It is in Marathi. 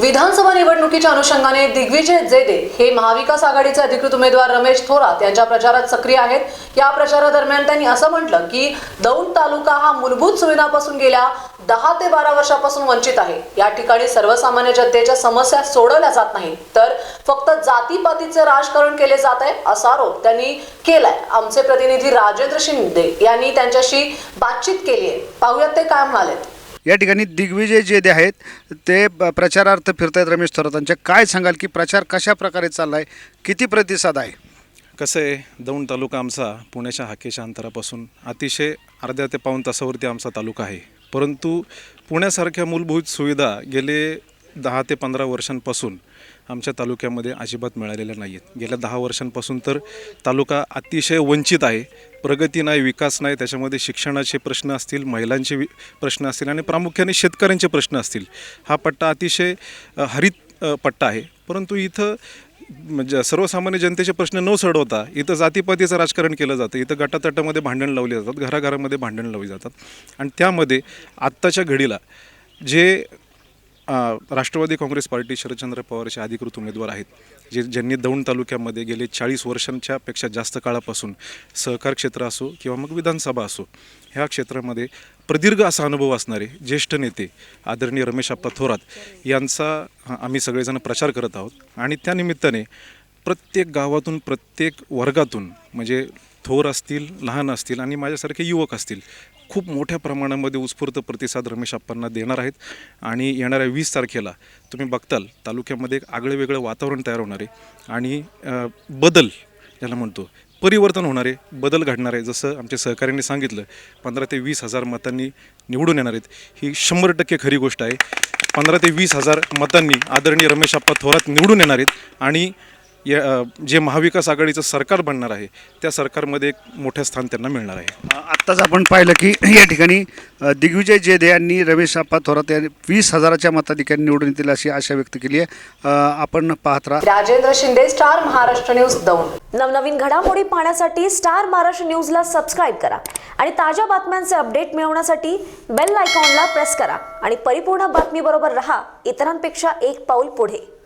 विधानसभा निवडणुकीच्या अनुषंगाने दिग्विजय जेदे हे महाविकास आघाडीचे अधिकृत उमेदवार रमेश थोरात यांच्या प्रचारात सक्रिय आहेत. या प्रचारादरम्यान त्यांनी असं म्हटलं की दौंड तालुका हा मूलभूत सुविधापासून गेल्या दहा ते बारा वर्षापासून वंचित आहे. या ठिकाणी सर्वसामान्य जनतेच्या समस्या सोडवल्या जात नाही तर फक्त जातीपातीचे राजकारण केले जात आहे असा आरोप त्यांनी केलाय. आमचे प्रतिनिधी राजेंद्र शिंदे यांनी त्यांच्याशी बातचीत केली आहे. पाहूयात ते काय म्हणालेत. या ठिकाणी दिग्विजय जे दे आहेत ते प्रचारार्थ फिरतायत रमेश थोरातांच्या. काय सांगाल की प्रचार कशा प्रकारे चालला आहे किती प्रतिसाद आहे? कसं आहे दौंड तालुका आमचा पुण्याच्या हाकेच्या अंतरापासून अतिशय अर्ध्या ते पाऊण तासावरती आमचा तालुका आहे. परंतु पुण्यासारख्या मूलभूत सुविधा गेले दहा ते पंधरा वर्षांपासून आमच्या तालुक्यामध्ये अजिबात मिळालेल्या नाही आहेत गेल्या दहा वर्षांपासून तर तालुका अतिशय वंचित आहे. प्रगती नाही विकास नाही त्याच्यामध्ये शिक्षणाचे प्रश्न असतील महिलांचे वि प्रश्न असतील आणि प्रामुख्याने शेतकऱ्यांचे प्रश्न असतील. हा पट्टा अतिशय हरित पट्टा आहे. परंतु इथं म्हणजे सर्वसामान्य जनतेचे प्रश्न न सोडवता इथं जातीपातीचं राजकारण केलं जातं. इथं गटातटामध्ये भांडण लावली जातात घराघरामध्ये भांडण लावली जातात. आणि त्यामध्ये आत्ताच्या घडीला जे राष्ट्रवादी काँग्रेस पार्टी शरदचंद्र पवारचे अधिकृत उमेदवार आहेत जे ज्यांनी दौंड तालुक्यामध्ये गेले चाळीस वर्षांच्या पेक्षा जास्त काळापासून सहकार क्षेत्र असो किंवा मग विधानसभा असो ह्या क्षेत्रामध्ये प्रदीर्घ असा अनुभव असणारे ज्येष्ठ नेते आदरणीय रमेश आप्पा थोरात यांचा आम्ही सगळेजण प्रचार करत आहोत आणि त्यानिमित्ताने प्रत्येक गावातून प्रत्येक वर्गातून म्हणजे थोर असतील लहान असतील आणि माझ्यासारखे युवक असतील खूप मोठ्या प्रमाणामध्ये उत्स्फूर्त प्रतिसाद रमेश आप्पांना देणार आहेत. आणि येणाऱ्या वीस तारखेला तुम्ही बघताल तालुक्यामध्ये एक आगळं वेगळं वातावरण तयार होणार आहे. आणि बदल ज्याला म्हणतो परिवर्तन होणार आहे बदल घडणार आहे जसं आमच्या सहकाऱ्यांनी सांगितलं पंधरा ते वीस हजार मतांनी निवडून येणार आहेत. ही शंभर टक्के खरी गोष्ट आहे. पंधरा ते वीस हजार मतांनी आदरणीय रमेश आप्पा थोरात निवडून येणार आहेत. आणि या जे महाविकास आघाडीचं सरकार बनणार आहे त्या सरकारमध्ये एक मोठं स्थान त्यांना मिळणार आहे. आत्ताच आपण पाहिलं की या ठिकाणी अ, दिग्विजय जेदे यांनी रमेश आप्पा थोरात यांनी वीस हजाराच्या मताधिकारी निवडून येतील अशी आशा व्यक्त केली आहे. अ, आपण पाहत राहा. Rajendra Shinde star Maharashtra news Daund. नवनवीन घडामोडी पाहण्यासाठी स्टार महाराष्ट्र न्यूजला सबस्क्राईब करा आणि ताज्या बातम्यांचे अपडेट मिळवण्यासाठी बेल आयकॉनला प्रेस करा आणि परिपूर्ण बातमीबरोबर रहा इतरांपेक्षा एक पाऊल पुढे.